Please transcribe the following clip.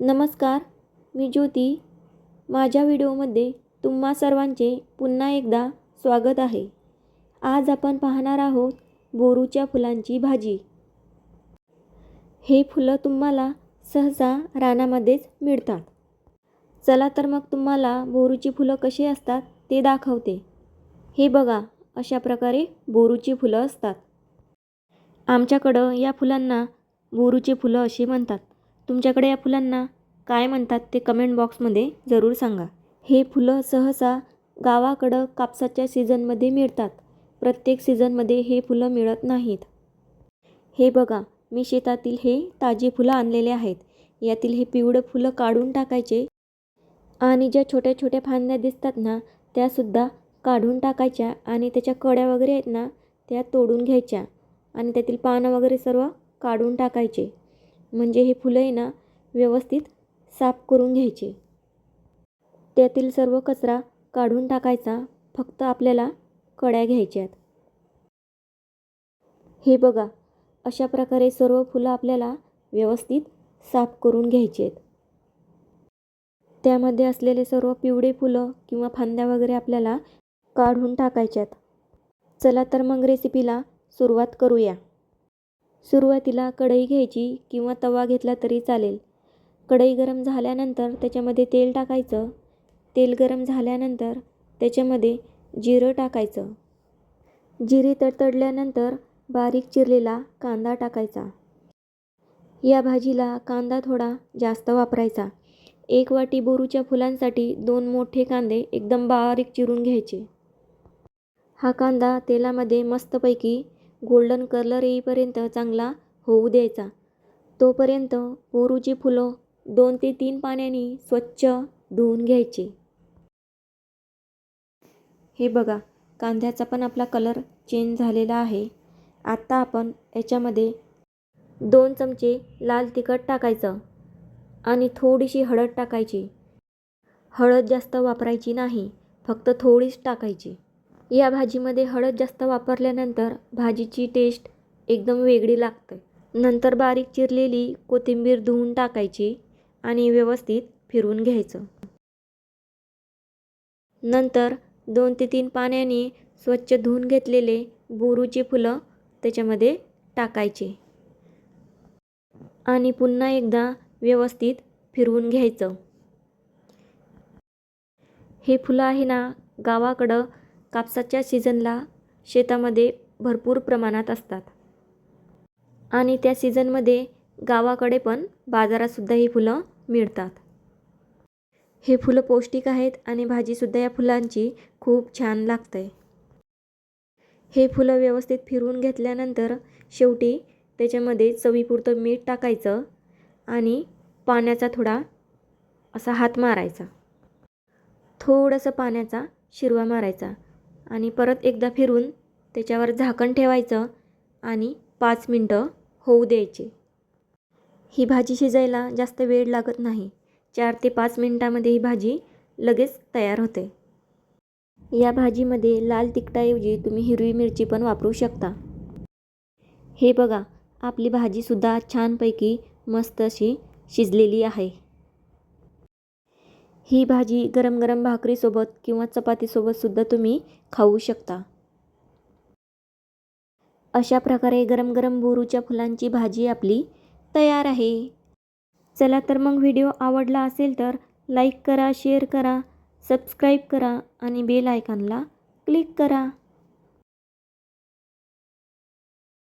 नमस्कार मी ज्योती. माझ्या व्हिडिओमध्ये तुम्हा सर्वांचे पुन्हा एकदा स्वागत आहे. आज आपण पाहणार आहोत बोरूच्या फुलांची भाजी. हे फुलं तुम्हाला सहसा रानामध्येच मिळतात. चला तर मग तुम्हाला बोरूची फुलं कशी असतात ते दाखवते. हे बघा अशा प्रकारे बोरूची फुलं असतात. आमच्याकडं या फुलांना बोरूची फुलं अशी म्हणतात. तुमच्याकडे या फुलांना काय म्हणतात ते कमेंट बॉक्समध्ये जरूर सांगा. हे फुलं सहसा गावाकडं कापसाच्या सीझनमध्ये मिळतात. प्रत्येक सीझनमध्ये हे फुलं मिळत नाहीत. हे बघा मी शेतातील हे ताजी फुलं आणलेले आहेत. यातील हे पिवळं फुलं काढून टाकायचे. आणि ज्या छोट्या छोट्या फांद्या दिसतात ना त्यासुद्धा काढून टाकायच्या आणि त्याच्या कड्या वगैरे आहेत ना त्या तोडून घ्यायच्या. आणि त्यातील पानं वगैरे सर्व काढून टाकायचे. म्हणजे हे फुलं आहे ना व्यवस्थित साफ करून घ्यायचे. त्यातील सर्व कचरा काढून टाकायचा फक्त आपल्याला कड्या घ्यायच्यात. हे बघा अशा प्रकारे सर्व फुलं आपल्याला व्यवस्थित साफ करून घ्यायची आहेत त्यामध्ये असलेले सर्व पिवळे फुलं किंवा फांद्या वगैरे आपल्याला काढून टाकायच्यात. चला तर मग रेसिपीला सुरुवात करूया. सुरुवातीला कढई घ्यायची किंवा तवा घेतला तरी चालेल. कढई गरम झाल्यानंतर त्याच्यामध्ये तेल टाकायचं. तेल गरम झाल्यानंतर त्याच्यामध्ये जिरं टाकायचं. जिरे तडतडल्यानंतर बारीक चिरलेला कांदा टाकायचा. या भाजीला कांदा थोडा जास्त वापरायचा. एक वाटी बोरूच्या फुलांसाठी दोन मोठे कांदे एकदम बारीक चिरून घ्यायचे. हा कांदा तेलामध्ये मस्तपैकी गोल्डन कलर येईपर्यंत चांगला होऊ द्यायचा. तोपर्यंत बोरूची फुलं दोन ते तीन पाण्याने स्वच्छ धुवून घ्यायचे. हे बघा कांद्याचा पण आपला कलर चेंज झालेला आहे. आत्ता आपण याच्यामध्ये दोन चमचे लाल तिखट टाकायचं आणि थोडीशी हळद टाकायची. हळद जास्त वापरायची नाही फक्त थोडीच टाकायची. या भाजीमध्ये हळद जास्त वापरल्यानंतर भाजीची टेस्ट एकदम वेगळी लागते. नंतर बारीक चिरलेली कोथिंबीर धुवून टाकायची आणि व्यवस्थित फिरवून घ्यायचं. नंतर दोन ते तीन पाण्याने स्वच्छ धुवून घेतलेले बोरूची फुलं त्याच्यामध्ये टाकायचे. आणि पुन्हा एकदा व्यवस्थित फिरवून घ्यायचं. हे फुलं आहे ना गावाकडं कापसाच्या सीझनला शेतामध्ये भरपूर प्रमाणात असतात. आणि त्या सीझनमध्ये गावाकडे पण बाजारातसुद्धा ही फुलं मिळतात. हे फुलं पौष्टिक आहेत आणि भाजीसुद्धा या फुलांची खूप छान लागते. हे फुलं व्यवस्थित फिरवून घेतल्यानंतर शेवटी त्याच्यामध्ये चवीपुरतं मीठ टाकायचं आणि पाण्याचा थोडा असा हात मारायचा. थोडंसं पाण्याचा शिरवा मारायचा. आणि परत एकदा फिरून त्याच्यावर झाकण ठेवायचं आणि पाच मिनटं होऊ द्यायचे. ही भाजी शिजायला जास्त वेळ लागत नाही. चार ते पाच मिनटामध्ये ही भाजी लगेच तयार होते. या भाजीमध्ये लाल तिखटाऐवजी तुम्ही हिरवी मिरची पण वापरू शकता. हे बघा आपली भाजीसुद्धा छानपैकी मस्त अशी शिजलेली आहे. ही भाजी गरम गरम भाकरीसोबत किंवा चपातीसोबतसुद्धा तुम्ही खाऊ शकता. अशा प्रकारे गरम गरम बोरूच्या फुलांची भाजी आपली तयार आहे. चला तर मग व्हिडिओ आवडला असेल तर लाईक करा शेअर करा सबस्क्राईब करा आणि बेल आयकॉनला क्लिक करा.